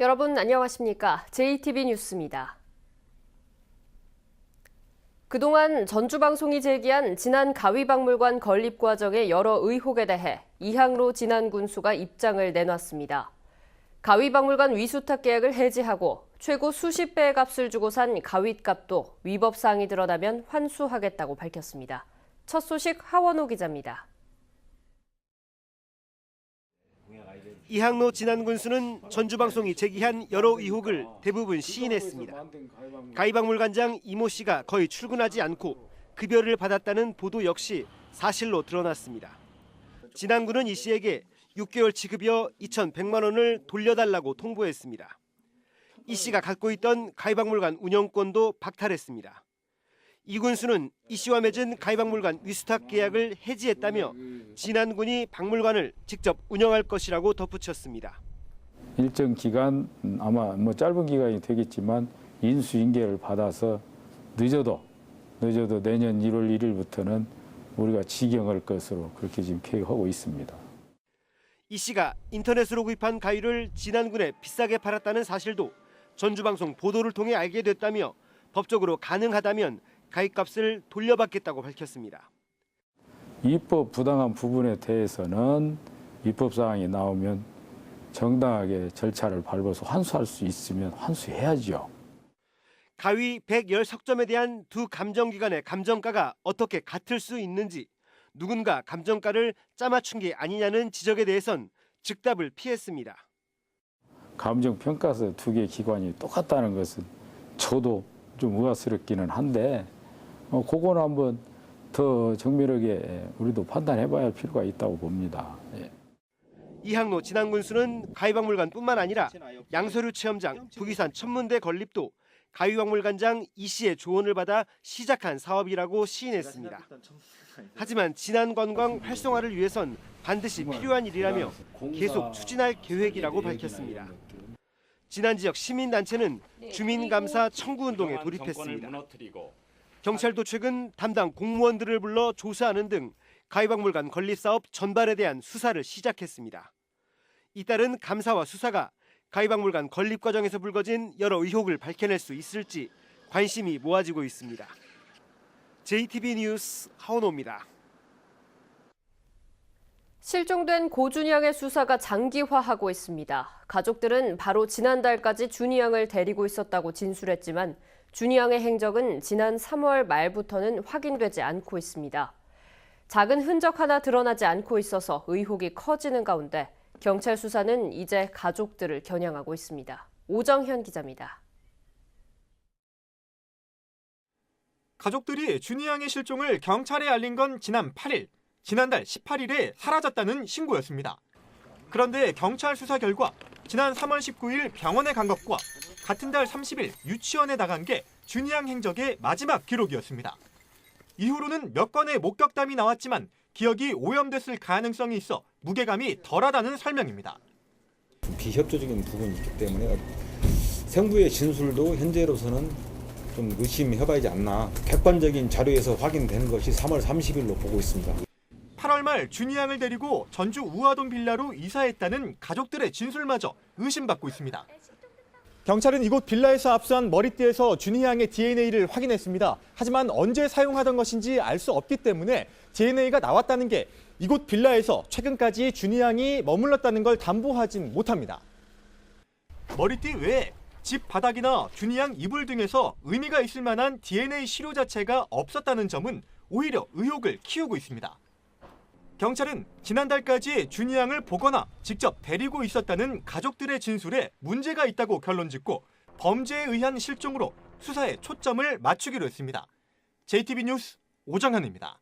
여러분 안녕하십니까? JTB 뉴스입니다. 그동안 전주방송이 제기한 진안 가위박물관 건립 과정의 여러 의혹에 대해 이항로 진안 군수가 입장을 내놨습니다. 가위박물관 위수탁 계약을 해지하고 최고 수십 배의 값을 주고 산 가윗값도 위법 사항이 드러나면 환수하겠다고 밝혔습니다. 첫 소식 하원호 기자입니다. 이항로 진안 군수는 전주방송이 제기한 여러 의혹을 대부분 시인했습니다. 가희박물관장 이모 씨가 거의 출근하지 않고 급여를 받았다는 보도 역시 사실로 드러났습니다. 진안 군은 이 씨에게 6개월치 급여 2,100만 원을 돌려달라고 통보했습니다. 이 씨가 갖고 있던 가희박물관 운영권도 박탈했습니다. 이 군수는 이 씨와 맺은 가희박물관 위수탁 계약을 해지했다며 진안군이 박물관을 직접 운영할 것이라고 덧붙였습니다. 일정 기간 음, 아마 뭐 짧은 기간이 되겠지만 인수인계를 받아서 늦어도 늦어도 내년 1월 1일부터는 우리가 직영할 것으로 그렇게 지금 계획하고 있습니다. 이 씨가 인터넷으로 구입한 가위를 진안군에 비싸게 팔았다는 사실도 전주방송 보도를 통해 알게 됐다며 법적으로 가능하다면 가위값을 돌려받겠다고 밝혔습니다. 입법 부당한 부분에 대해서는 입법 사항이 나오면 정당하게 절차를 밟아서 환수할 수 있으면 환수해야죠. 가위 110석점에 대한 두 감정기관의 감정가가 어떻게 같을 수 있는지 누군가 감정가를 짜맞춘 게 아니냐는 지적에 대해선 즉답을 피했습니다. 감정 평가서 두 개 기관이 똑같다는 것은 저도 좀 의아스럽기는 한데 어, 그거는 한번 더 정밀하게 우리도 판단해 봐야 할 필요가 있다고 봅니다. 예. 이항로 진안군수는 가위박물관뿐만 아니라 양서류 체험장, 북이산 천문대 건립도 가위박물관장 이 씨의 조언을 받아 시작한 사업이라고 시인했습니다. 하지만 진안 관광 활성화를 위해선 반드시 필요한 일이라며 계속 추진할 계획이라고 밝혔습니다. 진안 지역 시민단체는 주민감사 청구운동에 돌입했습니다. 경찰도 최근 담당 공무원들을 불러 조사하는 등 가위박물관 건립 사업 전반에 대한 수사를 시작했습니다. 이따른 감사와 수사가 가위박물관 건립 과정에서 불거진 여러 의혹을 밝혀낼 수 있을지 관심이 모아지고 있습니다. JTB 뉴스 하원호입니다. 실종된 고준희 양의 수사가 장기화하고 있습니다. 가족들은 바로 지난달까지 준희 양을 데리고 있었다고 진술했지만 준희 양의 행적은 지난 3월 말부터는 확인되지 않고 있습니다. 작은 흔적 하나 드러나지 않고 있어서 의혹이 커지는 가운데 경찰 수사는 이제 가족들을 겨냥하고 있습니다. 오정현 기자입니다. 가족들이 준희 양의 실종을 경찰에 알린 건 지난 8일, 지난달 18일에 사라졌다는 신고였습니다. 그런데 경찰 수사 결과 지난 3월 19일 병원에 간 것과 같은 달 30일 유치원에 나간 게 준희 양 행적의 마지막 기록이었습니다. 이후로는 몇 건의 목격담이 나왔지만 기억이 오염됐을 가능성이 있어 무게감이 덜하다는 설명입니다. 비협조적인 부분이 있기 때문에 생부의 진술도 현재로서는 좀 의심해봐야지 않나. 객관적인 자료에서 확인된 것이 3월 30일로 보고 있습니다. 8월 말 준희 양을 데리고 전주 우화동 빌라로 이사했다는 가족들의 진술마저 의심받고 있습니다. 경찰은 이곳 빌라에서 압수한 머리띠에서 준희 양의 DNA를 확인했습니다. 하지만 언제 사용하던 것인지 알 수 없기 때문에 DNA가 나왔다는 게 이곳 빌라에서 최근까지 준희 양이 머물렀다는 걸 담보하진 못합니다. 머리띠 외에 집 바닥이나 준희 양 이불 등에서 의미가 있을 만한 DNA 시료 자체가 없었다는 점은 오히려 의혹을 키우고 있습니다. 경찰은 지난달까지 준희 양을 보거나 직접 데리고 있었다는 가족들의 진술에 문제가 있다고 결론 짓고 범죄에 의한 실종으로 수사에 초점을 맞추기로 했습니다. JTB 뉴스 오정현입니다.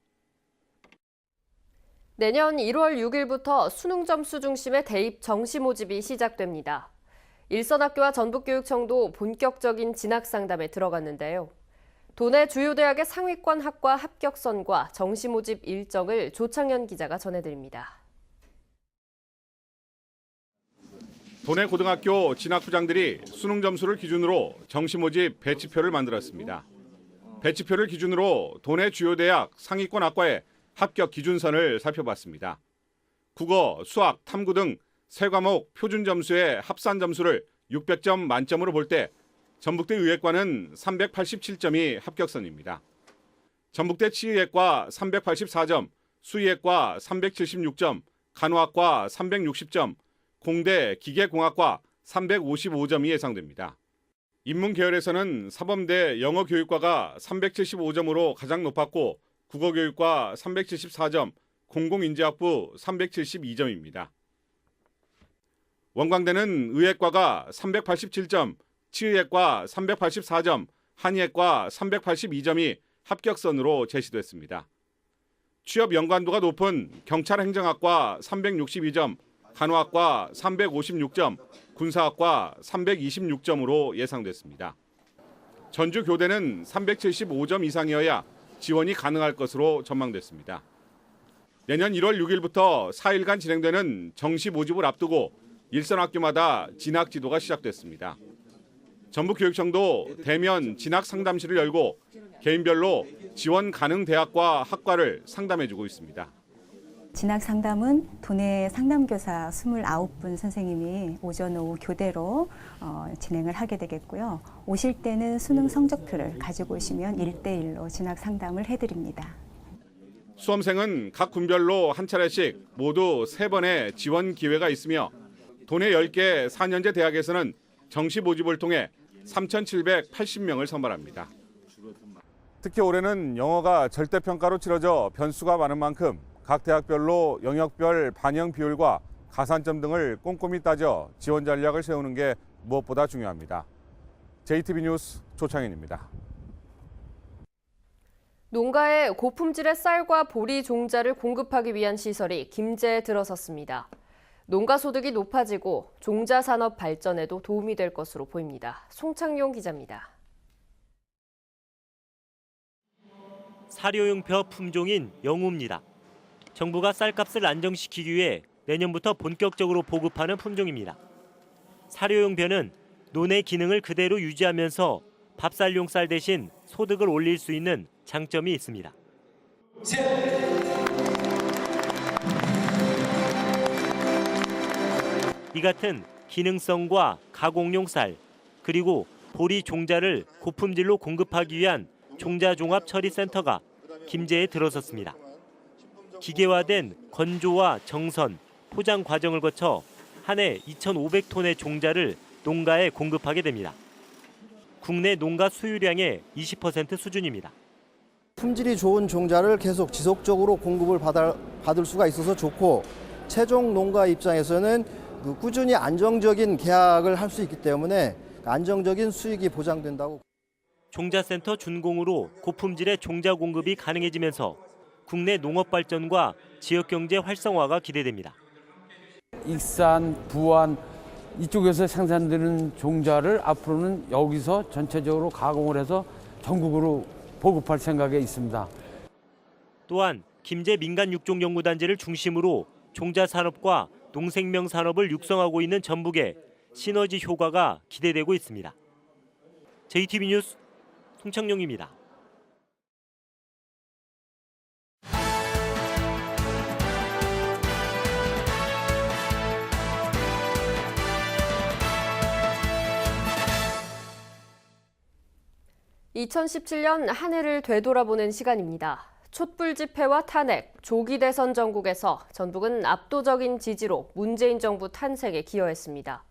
내년 1월 6일부터 수능 점수 중심의 대입 정시 모집이 시작됩니다. 일선학교와 전북교육청도 본격적인 진학 상담에 들어갔는데요. 도내 주요 대학의 상위권 학과 합격선과 정시 모집 일정을 조창현 기자가 전해드립니다. 도내 고등학교 진학 부장들이 수능 점수를 기준으로 정시 모집 배치표를 만들었습니다. 배치표를 기준으로 도내 주요 대학 상위권 학과의 합격 기준선을 살펴봤습니다. 국어, 수학, 탐구 등 세 과목 표준 점수의 합산 점수를 600점 만점으로 볼때 전북대 의예과는 387점이 합격선입니다. 전북대 치의학과 384점, 수의학과 376점, 간호학과 360점, 공대 기계공학과 355점이 예상됩니다. 인문계열에서는 사범대 영어교육과가 375점으로 가장 높았고 국어교육과 374점, 공공인지학부 372점입니다. 원광대는 의학과가 387점, 치의학과 384점, 한의학과 382점이 합격선으로 제시됐습니다. 취업 연관도가 높은 경찰 행정학과 362점, 간호학과 356점, 군사학과 326점으로 예상됐습니다. 전주 교대는 375점 이상이어야 지원이 가능할 것으로 전망됐습니다. 내년 1월 6일부터 4일간 진행되는 정시 모집을 앞두고 일선 학교마다 진학 지도가 시작됐습니다. 전북교육청도 대면 진학 상담실을 열고 개인별로 지원 가능 대학과 학과를 상담해주고 있습니다. 진학 상담은 도내 상담교사 29분 선생님이 오전 오후 교대로 어, 진행을 하게 되겠고요. 오실 때는 수능 성적표를 가지고 오시면 1대1로 진학 상담을 해드립니다. 수험생은 각 군별로 한 차례씩 모두 세번의 지원 기회가 있으며 도내 10개 4년제 대학에서는 정시 모집을 통해 3,780명을 선발합니다. 특히 올해는 영어가 절대평가로 치러져 변수가 많은 만큼 각 대학별로 영역별 반영 비율과 가산점 등을 꼼꼼히 따져 지원 전략을 세우는 게 무엇보다 중요합니다. JTB 뉴스 조창현입니다. 농가에 고품질의 쌀과 보리 종자를 공급하기 위한 시설이 김제에 들어섰습니다. 농가 소득이 높아지고 종자 산업 발전에도 도움이 될 것으로 보입니다. 송창용 기자입니다. 사료용표 품종인 영우입니다. 정부가 쌀값을 안정시키기 위해 내년부터 본격적으로 보급하는 품종입니다. 사료용표는 논의 기능을 그대로 유지하면서 밥쌀용 쌀 대신 소득을 올릴 수 있는 장점이 있습니다. 이 같은 기능성과 가공용 쌀 그리고 보리 종자를 고품질로 공급하기 위한 종자종합 처리 센터가 김제에 들어섰습니다. 기계화된 건조와 정선, 포장 과정을 거쳐 한 해 2,500톤의 종자를 농가에 공급하게 됩니다. 국내 농가 수유량의 20% 수준입니다. 품질이 좋은 종자를 계속 지속적으로 공급을 받아, 받을 수가 있어서 좋고 최종 농가 입장에서는 그 꾸준히 안정적인 계약을 할 수 있기 때문에 안정적인 수익이 보장된다고 종자센터 준공으로 고품질의 종자 공급이 가능해지면서 국내 농업 발전과 지역 경제 활성화가 기대됩니다. 익산, 부안 이쪽에서 생산되는 종자를 앞으로는 여기서 전체적으로 가공을 해서 전국으로 보급할 생각에 있습니다. 또한 김제 민간 육종 연구단지를 중심으로 종자 산업과 농생명 산업을 육성하고 있는 전북에 시너지 효과가 기대되고 있습니다. JTB 뉴스 송창용입니다. (2017년) 한 해를 되돌아보는 시간입니다. 촛불 집회와 탄핵, 조기 대선 전국에서 전북은 압도적인 지지로 문재인 정부 탄생에 기여했습니다.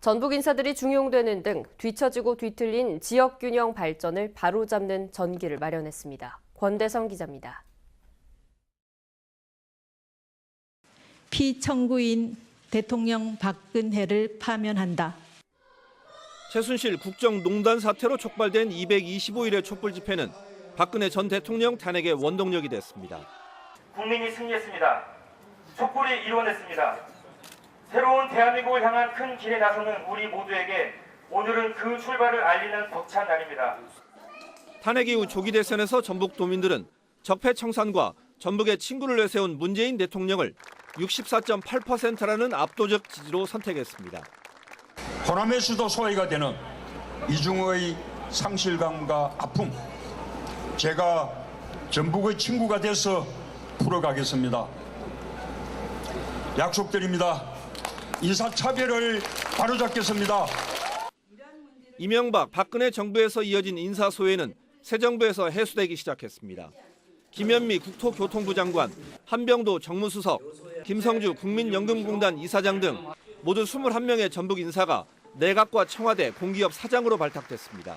전북 인사들이 중용되는 등 뒤처지고 뒤틀린 지역 균형 발전을 바로잡는 전기를 마련했습니다. 권대성 기자입니다. 피청구인 대통령 박근혜를 파면한다. 최순실 국정농단 사태로 촉발된 225일의 촛불 집회는 박근혜 전 대통령 탄핵의 원동력이 됐습니다. 국민이 승리했습니다. 촛불이 이루어냈습니다. 새로운 대한민국을 향한 큰 길에 나서는 우리 모두에게 오늘은 그 출발을 알리는 벅찬 날입니다. 탄핵 이후 조기 대선에서 전북 도민들은 적폐 청산과 전북의 친구를 내세운 문재인 대통령을 64.8%라는 압도적 지지로 선택했습니다. 호남의 수도 소외가 되는 이중의 상실감과 아픔 제가 전북의 친구가 돼서 풀어가겠습니다. 약속드립니다. 인사차별을 바로잡겠습니다. 이명박, 박근혜 정부에서 이어진 인사소외는 새 정부에서 해소되기 시작했습니다. 김현미 국토교통부 장관, 한병도 정무수석, 김성주 국민연금공단 이사장 등 모두 21명의 전북 인사가 내각과 청와대 공기업 사장으로 발탁됐습니다.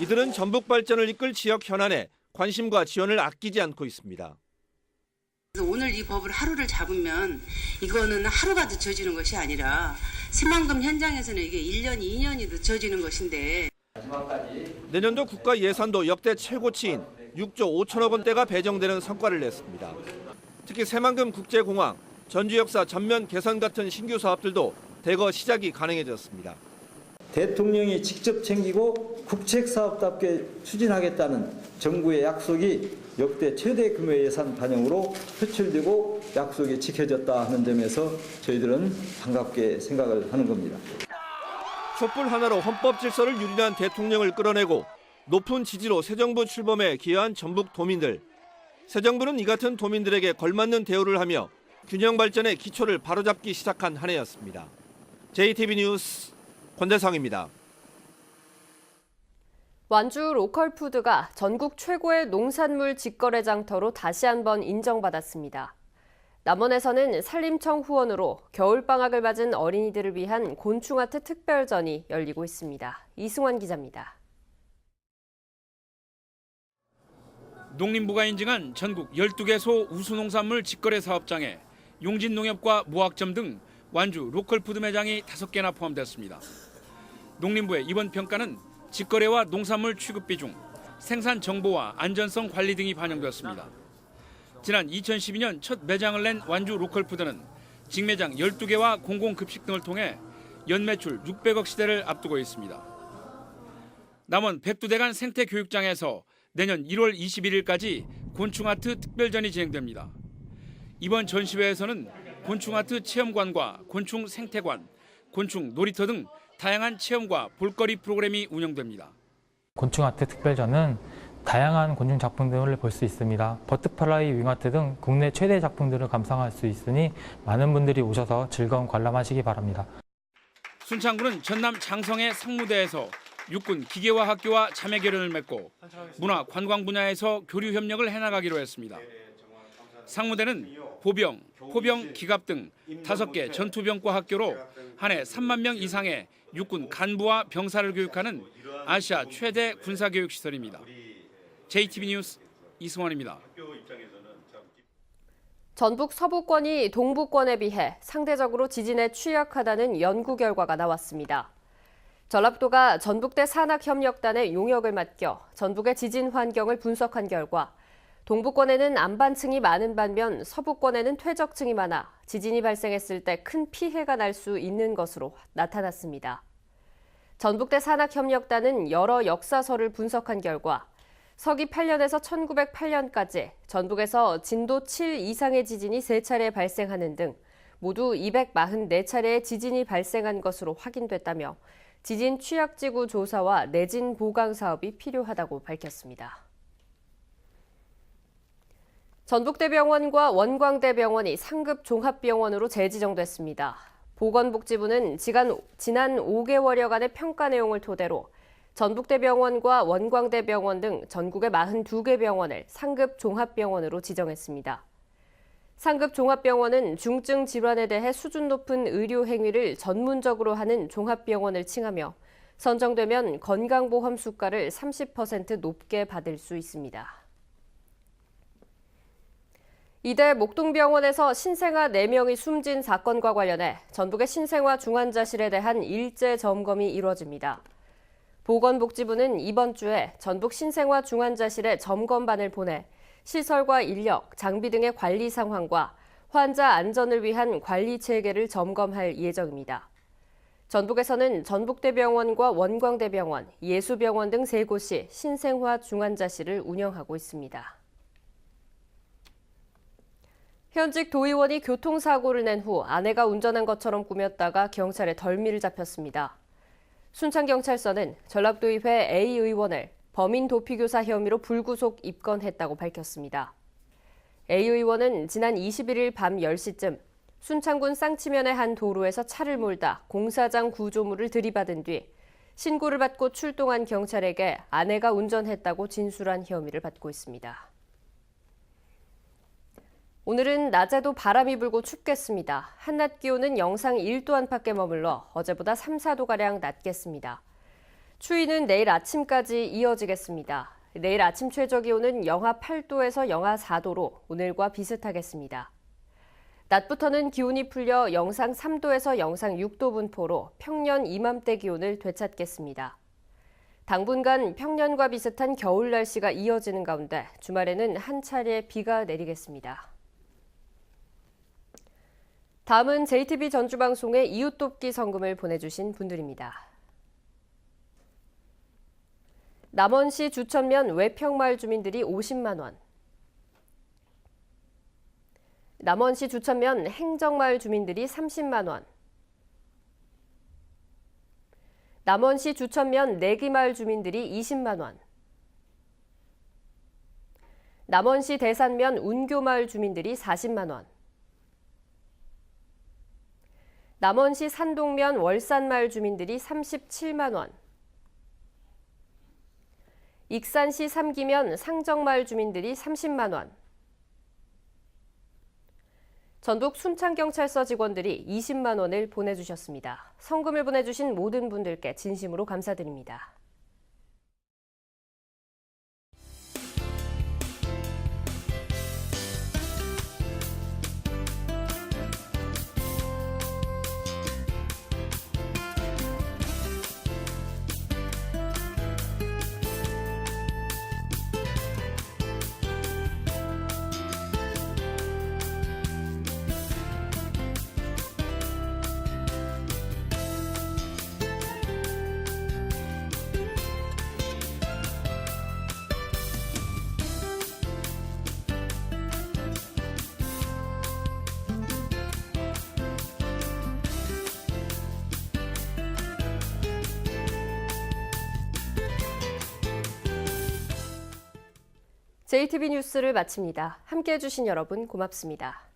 이들은 전북 발전을 이끌 지역 현안에 관심과 지원을 아끼지 않고 있습니다. 오늘 이 법을 하루를 잡으면 이거는 하루가 늦춰지는 것이 아니라 새만금 현장에서는 이게 1년, 2년이 늦춰지는 것인데 내년도 국가 예산도 역대 최고치인 6조 5천억 원대가 배정되는 성과를 냈습니다. 특히 새만금 국제공항, 전주역사 전면 개선 같은 신규 사업들도 대거 시작이 가능해졌습니다. 대통령이 직접 챙기고 국책사업답게 추진하겠다는 정부의 약속이 역대 최대 규모의 예산 반영으로 표출되고 약속이 지켜졌다 하는 점에서 저희들은 반갑게 생각을 하는 겁니다. 촛불 하나로 헌법 질서를 유린한 대통령을 끌어내고 높은 지지로 새 정부 출범에 기여한 전북 도민들. 새 정부는 이 같은 도민들에게 걸맞는 대우를 하며 균형 발전의 기초를 바로잡기 시작한 한 해였습니다. JTB 뉴스 권대성입니다. 완주 로컬푸드가 전국 최고의 농산물 직거래 장터로 다시 한번 인정받았습니다. 남원에서는 산림청 후원으로 겨울방학을 맞은 어린이들을 위한 곤충아트 특별전이 열리고 있습니다. 이승환 기자입니다. 농림부가 인증한 전국 12개소 우수농산물 직거래 사업장에 용진농협과 모학점 등 완주 로컬푸드 매장이 5개나 포함됐습니다. 농림부의 이번 평가는 직거래와 농산물 취급 비중, 생산 정보와 안전성 관리 등이 반영되었습니다. 지난 2012년 첫 매장을 낸 완주 로컬푸드는 직매장 12개와 공공급식 등을 통해 연매출 600억 시대를 앞두고 있습니다. 남원 백두대간 생태교육장에서 내년 1월 21일까지 곤충아트 특별전이 진행됩니다. 이번 전시회에서는 곤충아트 체험관과 곤충 생태관, 곤충 놀이터 등 다양한 체험과 볼거리 프로그램이 운영됩니다. 곤충 아트 특별전은 다양한 곤충 작품들을 볼 수 있습니다. 버트플라이 윙아트 등 국내 최대 작품들을 감상할 수 있으니 많은 분들이 오셔서 즐거운 관람하시기 바랍니다. 순창군은 전남 장성의 상무대에서 육군 기계화 학교와 자매 결연을 맺고 문화 관광 분야에서 교류 협력을 해나가기로 했습니다. 상무대는 보병, 포병, 기갑 등 다섯 개 전투병과 학교로 한 해 3만 명 이상의 육군 간부와 병사를 교육하는 아시아 최대 군사교육 시설입니다. JTB 뉴스 이승원입니다. 전북 서부권이 동부권에 비해 상대적으로 지진에 취약하다는 연구 결과가 나왔습니다. 전라도가 전북대 산학협력단에 용역을 맡겨 전북의 지진 환경을 분석한 결과 동부권에는 안반층이 많은 반면 서부권에는 퇴적층이 많아 지진이 발생했을 때 큰 피해가 날 수 있는 것으로 나타났습니다. 전북대 산학협력단은 여러 역사서를 분석한 결과 서기 8년에서 1908년까지 전북에서 진도 7 이상의 지진이 3차례 발생하는 등 모두 244차례의 지진이 발생한 것으로 확인됐다며 지진 취약지구 조사와 내진 보강 사업이 필요하다고 밝혔습니다. 전북대병원과 원광대병원이 상급 종합병원으로 재지정됐습니다. 보건복지부는 지난, 지난 5개월여간의 평가 내용을 토대로 전북대병원과 원광대병원 등 전국의 42개 병원을 상급 종합병원으로 지정했습니다. 상급 종합병원은 중증 질환에 대해 수준 높은 의료 행위를 전문적으로 하는 종합병원을 칭하며 선정되면 건강보험 수가를 30% 높게 받을 수 있습니다. 이대 목동병원에서 신생아 4명이 숨진 사건과 관련해 전북의 신생아 중환자실에 대한 일제 점검이 이루어집니다. 보건복지부는 이번 주에 전북 신생아 중환자실에 점검반을 보내 시설과 인력, 장비 등의 관리 상황과 환자 안전을 위한 관리 체계를 점검할 예정입니다. 전북에서는 전북대병원과 원광대병원, 예수병원 등 세 곳이 신생화 중환자실을 운영하고 있습니다. 현직 도의원이 교통사고를 낸 후 아내가 운전한 것처럼 꾸몄다가 경찰에 덜미를 잡혔습니다. 순창경찰서는 전라도의회 A 의원을 범인 도피교사 혐의로 불구속 입건했다고 밝혔습니다. A 의원은 지난 21일 밤 10시쯤 순창군 쌍치면의 한 도로에서 차를 몰다 공사장 구조물을 들이받은 뒤 신고를 받고 출동한 경찰에게 아내가 운전했다고 진술한 혐의를 받고 있습니다. 오늘은 낮에도 바람이 불고 춥겠습니다. 한낮 기온은 영상 1도 안팎에 머물러 어제보다 3, 4도가량 낮겠습니다. 추위는 내일 아침까지 이어지겠습니다. 내일 아침 최저 기온은 영하 8도에서 영하 4도로 오늘과 비슷하겠습니다. 낮부터는 기온이 풀려 영상 3도에서 영상 6도 분포로 평년 이맘때 기온을 되찾겠습니다. 당분간 평년과 비슷한 겨울 날씨가 이어지는 가운데 주말에는 한 차례 비가 내리겠습니다. 다음은 JTB 전주방송에 이웃 돕기 성금을 보내주신 분들입니다. 남원시 주천면 외평마을 주민들이 50만 원. 남원시 주천면 행정마을 주민들이 30만 원. 남원시 주천면 내기마을 주민들이 20만 원. 남원시 대산면 운교마을 주민들이 40만 원. 남원시 산동면 월산마을 주민들이 37만 원. 익산시 삼기면 상정마을 주민들이 30만 원. 전북 순창경찰서 직원들이 20만 원을 보내주셨습니다. 성금을 보내주신 모든 분들께 진심으로 감사드립니다. JTB 뉴스를 마칩니다. 함께 해주신 여러분 고맙습니다.